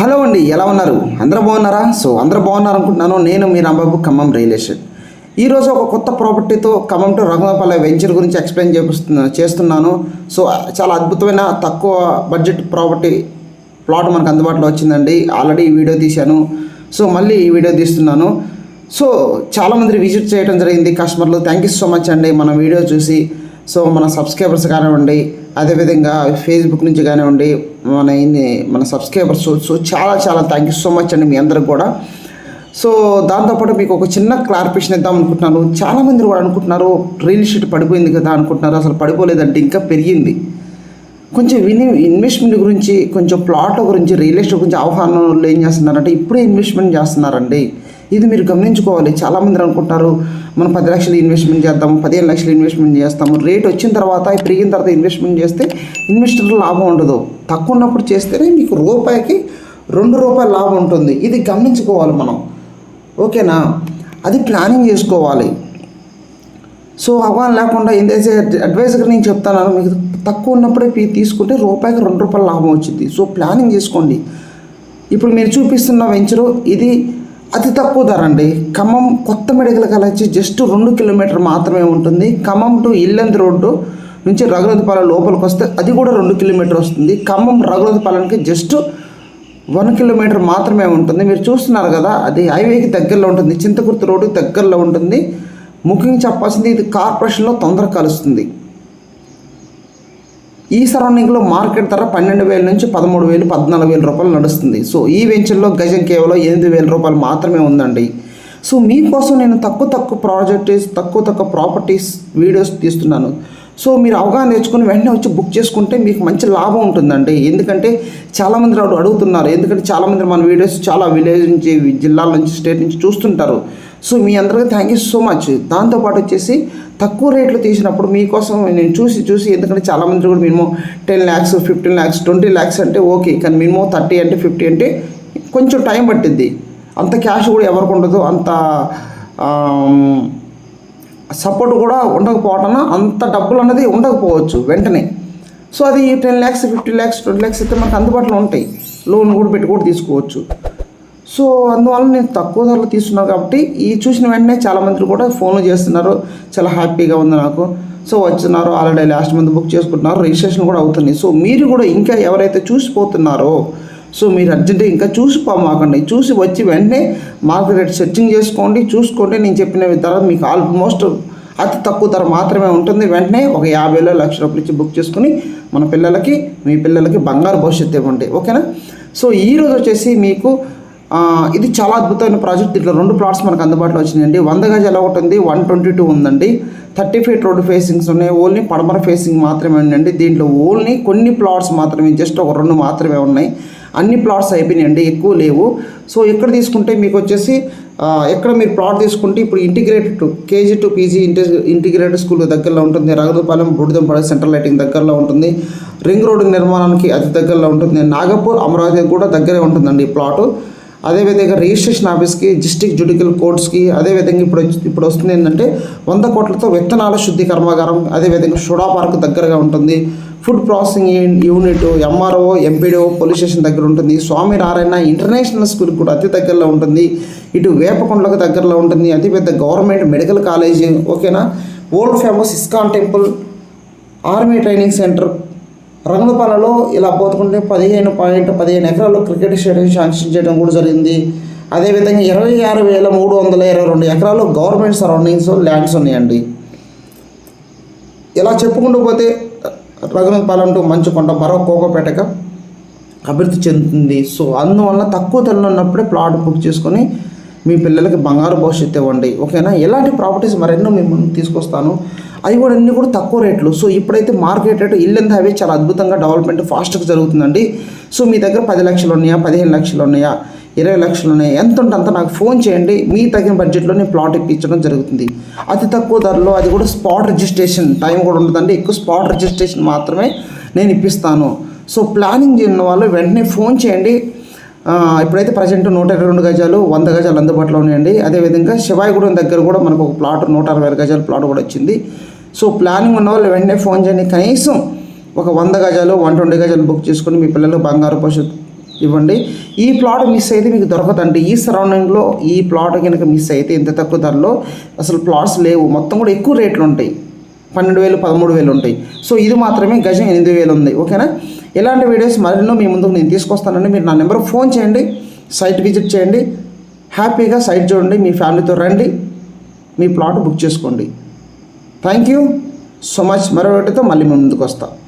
Hello అండి ఎలా ఉన్నారు? అందరూ బాగున్నారా? సో అందరూ బాగున్నారు అనుకుంటున్నాను నేను మీ రాంబాబు ఖమ్మం రియల్ ఎస్టేట్ ఈరోజు ఒక కొత్త ప్రాపర్టీతో ఖమ్మం టు రఘునాపల్లి వెంచర్ గురించి ఎక్స్ప్లెయిన్ చేపిస్తున్నా చేస్తున్నాను. సో చాలా అద్భుతమైన తక్కువ బడ్జెట్ ప్రాపర్టీ ప్లాట్ మనకు అందుబాటులో వచ్చిందండి. ఆల్రెడీ ఈ వీడియో తీశాను. సో మళ్ళీ ఈ వీడియో తీస్తున్నాను. సో చాలామంది విజిట్ చేయడం జరిగింది కస్టమర్లు. థ్యాంక్ యూ సో మచ్ అండి. మన వీడియో చూసి సో మన సబ్స్క్రైబర్స్ కానివ్వండి అదేవిధంగా ఫేస్బుక్ నుంచి కానివ్వండి మన మన సబ్స్క్రైబర్స్ సో చాలా చాలా థ్యాంక్ యూ సో మచ్ అండి మీ అందరికి కూడా. సో దాంతోపాటు మీకు ఒక చిన్న క్లారిఫికేషన్ ఇద్దాం అనుకుంటున్నాను. చాలామంది కూడా అనుకుంటున్నారు రియల్ ఎస్టేట్ పడిపోయింది కదా అనుకుంటున్నారు. అసలు పడిపోలేదంటే ఇంకా పెరిగింది. కొంచెం విని ఇన్వెస్ట్మెంట్ గురించి కొంచెం ప్లాట్ గురించి రియల్ ఎస్టేట్ గురించి అవగాహన ఏం చేస్తున్నారంటే ఇప్పుడే ఇన్వెస్ట్మెంట్ చేస్తున్నారండి. ఇది మీరు గమనించుకోవాలి. చాలామంది అనుకుంటారు మనం పది లక్షలు ఇన్వెస్ట్మెంట్ చేద్దాము పదిహేను లక్షలు ఇన్వెస్ట్మెంట్ చేస్తాము. రేట్ వచ్చిన తర్వాత పెరిగిన తర్వాత ఇన్వెస్ట్మెంట్ చేస్తే ఇన్వెస్టర్ లాభం ఉండదు. తక్కువ ఉన్నప్పుడు చేస్తేనే మీకు రూపాయికి రెండు రూపాయల లాభం ఉంటుంది. ఇది గమనించుకోవాలి మనం. ఓకేనా? అది ప్లానింగ్ చేసుకోవాలి. సో అవగాహన లేకుండా ఏంటైతే అడ్వైజర్గా నేను చెప్తాను మీకు తక్కువ ఉన్నప్పుడే తీసుకుంటే రూపాయికి రెండు రూపాయల లాభం వచ్చింది. సో ప్లానింగ్ చేసుకోండి. ఇప్పుడు మీరు చూపిస్తున్న వెంచరు ఇది అతి తక్కువ ధర అండి. ఖమ్మం కొత్త మెడికల్ కాలేజ్ జస్ట్ రెండు కిలోమీటర్ మాత్రమే ఉంటుంది. ఖమ్మం టు ఇల్లంది రోడ్డు నుంచి రఘునాథపాలెం లోపలికి వస్తే అది కూడా రెండు కిలోమీటర్ వస్తుంది. ఖమ్మం రఘునాథపాలెంకి జస్ట్ వన్ కిలోమీటర్ మాత్రమే ఉంటుంది. మీరు చూస్తున్నారు కదా అది హైవేకి దగ్గరలో ఉంటుంది. చింతకుర్తి రోడ్డుకి దగ్గరలో ఉంటుంది. ముఖ్యంగా చెప్పాల్సింది ఇది కార్పొరేషన్లో తొందరగా కలుస్తుంది. ఈ సరౌండింగ్లో మార్కెట్ ధర పన్నెండు వేల నుంచి పదమూడు వేలు పద్నాలుగు వేల రూపాయలు నడుస్తుంది. సో ఈ వెంచర్లో గజం కేవలం ఎనిమిది వేల రూపాయలు మాత్రమే ఉందండి. సో మీకోసం నేను తక్కువ తక్కువ ప్రాజెక్ట్స్ తక్కువ తక్కువ ప్రాపర్టీస్ వీడియోస్ తీస్తున్నాను. సో మీరు అవగాహన నేర్చుకుని వెంటనే వచ్చి బుక్ చేసుకుంటే మీకు మంచి లాభం ఉంటుందండి. ఎందుకంటే చాలామంది అడుగుతున్నారు. ఎందుకంటే చాలామంది మన వీడియోస్ చాలా విలేజ్ నుంచి జిల్లాల నుంచి స్టేట్ నుంచి చూస్తుంటారు. సో మీ అందరికీ థ్యాంక్ యూ సో మచ్ దాంతోపాటు వచ్చేసి తక్కువ రేట్లు తీసినప్పుడు మీకోసం నేను చూసి చూసి ఎందుకంటే చాలామంది కూడా minimum ten lakhs fifteen lakhs twenty lakhs అంటే ఓకే కానీ మినిమం థర్టీ అంటే ఫిఫ్టీ అంటే కొంచెం టైం పట్టింది అంత క్యాష్ కూడా ఎవరికి ఉండదు అంత సపోర్ట్ కూడా ఉండకపోవటం అంత డబ్బులు అనేది ఉండకపోవచ్చు వెంటనే. సో అది ten lakhs fifty lakhs twenty lakhs అయితే మనకు అందుబాటులో ఉంటాయి. లోన్ కూడా పెట్టి కూడా తీసుకోవచ్చు. సో అందువల్ల నేను తక్కువ ధరలో తీసుకున్నాను కాబట్టి ఈ చూసిన వెంటనే చాలామంది కూడా ఫోన్లు చేస్తున్నారు. చాలా హ్యాపీగా ఉంది నాకు. సో వచ్చినారు ఆల్రెడీ లాస్ట్ మంత్ బుక్ చేసుకుంటున్నారు రిజిస్ట్రేషన్ కూడా అవుతుంది. సో మీరు కూడా ఇంకా ఎవరైతే చూసిపోతున్నారో సో మీరు అర్జెంటుగా ఇంకా చూసిపోమాకండి చూసి వచ్చి వెంటనే మార్కెట్ రేట్ సెర్చింగ్ చేసుకోండి. చూసుకోండి నేను చెప్పిన ధర మీకు ఆల్మోస్ట్ అతి తక్కువ ధర మాత్రమే ఉంటుంది. వెంటనే ఒక యాభైలో లక్ష రూపాయలు ఇచ్చి బుక్ చేసుకుని మన పిల్లలకి మీ పిల్లలకి బంగారు భవిష్యత్తు ఇవ్వండి. ఓకేనా? సో ఈరోజు వచ్చేసి మీకు ఇది చాలా అద్భుతమైన ప్రాజెక్ట్. దీంట్లో రెండు ప్లాట్స్ మనకు అందుబాటులో వచ్చినాయండి. వంద గజాలు ఒకటి ఉంది వన్ ట్వంటీ టూ ఉందండి. థర్టీ ఫీట్ రోడ్ ఫేసింగ్స్ ఉన్నాయి. ఓన్లీ పడమర ఫేసింగ్ మాత్రమే ఉందండి. దీంట్లో ఓన్లీ కొన్ని ప్లాట్స్ మాత్రమే జస్ట్ ఒక రెండు మాత్రమే ఉన్నాయి. అన్ని ప్లాట్స్ అయిపోయినాయండి. ఎక్కువ లేవు. సో ఎక్కడ తీసుకుంటే మీకు వచ్చేసి ఎక్కడ మీరు ప్లాట్ తీసుకుంటే ఇప్పుడు ఇంటిగ్రేటెడ్ కేజీ టు పీజీ ఇంటి ఇంటిగ్రేటెడ్ స్కూల్ దగ్గరలో ఉంటుంది. రగదుపాలెం బుడిదంపాలెం సెంట్రల్ లైటింగ్ దగ్గరలో ఉంటుంది. రింగ్ రోడ్ నిర్మాణానికి అతి దగ్గరలో ఉంటుంది. నాగపూర్ అమరావతి కూడా దగ్గరే ఉంటుందండి ఈ ప్లాటు. అదేవిధంగా రిజిస్ట్రేషన్ ఆఫీస్కి డిస్ట్రిక్ట్ జుడికల్ కోర్ట్స్కి అదేవిధంగా ఇప్పుడు ఇప్పుడు వస్తుంది ఏంటంటే వంద కోట్లతో విత్తనాల శుద్ధి కర్మాగారం అదేవిధంగా షుడా పార్క్ దగ్గరగా ఉంటుంది. Food processing unit MRO MPDO police station దగ్గర ఉంటుంది. స్వామి నారాయణ ఇంటర్నేషనల్ స్కూల్ కూడా అతి దగ్గరలో ఉంటుంది. ఇటు వేపకొండలకు దగ్గరలో ఉంటుంది. అతిపెద్ద గవర్నమెంట్ మెడికల్ కాలేజీ ఓకేనా? Old famous ISKCON temple army training centre రంగులపాలలో ఇలా పోతుకుంటే పదిహేను పాయింట్ పదిహేను ఎకరాల్లో క్రికెట్ స్టేడియం శాంక్షన్ చేయడం కూడా జరిగింది. అదేవిధంగా ఇరవై ఆరు వేల మూడు వందల ఇరవై రెండు ఎకరాలు గవర్నమెంట్ సరౌండింగ్స్ ల్యాండ్స్ ఉన్నాయండి. ఇలా చెప్పుకుంటూ పోతే రఘునాథపాలెం మంచి కొండ మరో కోకోపేటగా అభివృద్ధి చెందుతుంది. సో అందువల్ల తక్కువ ధరలో ఉన్నప్పుడే ప్లాట్ బుక్ చేసుకొని మీ పిల్లలకి బంగారు భవిష్యత్తు ఇవ్వండి. ఓకేనా? ఎలాంటి ప్రాపర్టీస్ మరెన్నో మేము తీసుకొస్తాను. అది కూడా అన్నీ కూడా తక్కువ రేట్లు. సో ఇప్పుడైతే మార్కెట్ రేటు ఇల్లంతా అవి చాలా అద్భుతంగా డెవలప్మెంట్ ఫాస్ట్గా జరుగుతుందండి. సో మీ దగ్గర పది లక్షలు ఉన్నాయా పదిహేను లక్షలు ఉన్నాయా ఇరవై లక్షలు ఉన్నాయి ఎంత ఉంటే అంత నాకు ఫోన్ చేయండి. మీ తగిన బడ్జెట్లో నేను ప్లాట్ ఇప్పించడం జరుగుతుంది. అతి తక్కువ ధరలో అది కూడా స్పాట్ రిజిస్ట్రేషన్ టైం కూడా ఉండదండి. ఎక్కువ స్పాట్ రిజిస్ట్రేషన్ మాత్రమే నేను ఇప్పిస్తాను. సో ప్లానింగ్ చేయని వాళ్ళు వెంటనే ఫోన్ చేయండి. ఇప్పుడైతే ప్రజెంట్ నూట ఇరవై రెండు గజాలు వంద గజాలు అందుబాటులో ఉన్నాయండి. అదేవిధంగా శివాయిగూడెం దగ్గర కూడా మనకు ఒక ప్లాట్ నూట అరవై గజాల ప్లాట్ కూడా వచ్చింది. సో ప్లానింగ్ ఉన్న వాళ్ళు వెంటనే ఫోన్ చేయండి. కనీసం ఒక వంద గజాలు వన్ ట్వంటీ గజాలు బుక్ చేసుకొని మీ పిల్లలు బంగారు భవిష్యత్తు ఇవ్వండి. ఈ ప్లాట్ మిస్ అయితే మీకు దొరకదండి. ఈ సరౌండింగ్లో ఈ ప్లాట్ కనుక మిస్ అయితే ఇంత తక్కువ ధరలో అసలు ప్లాట్స్ లేవు. మొత్తం కూడా ఎక్కువ రేట్లు ఉంటాయి. పన్నెండు వేలు పదమూడు వేలు ఉంటాయి. సో ఇది మాత్రమే గజం ఎనిమిది వేలు ఉంది. ఓకేనా? ఇలాంటి వీడియోస్ మరెన్నో మీ ముందుకు నేను తీసుకొస్తానండి. మీరు నా నెంబర్ ఫోన్ చేయండి. సైట్ విజిట్ చేయండి. హ్యాపీగా సైట్ చూడండి. మీ ఫ్యామిలీతో రండి. మీ ప్లాట్ బుక్ చేసుకోండి. థ్యాంక్ యూ సో మచ్ మరో మళ్ళీ మేము ముందుకు వస్తాను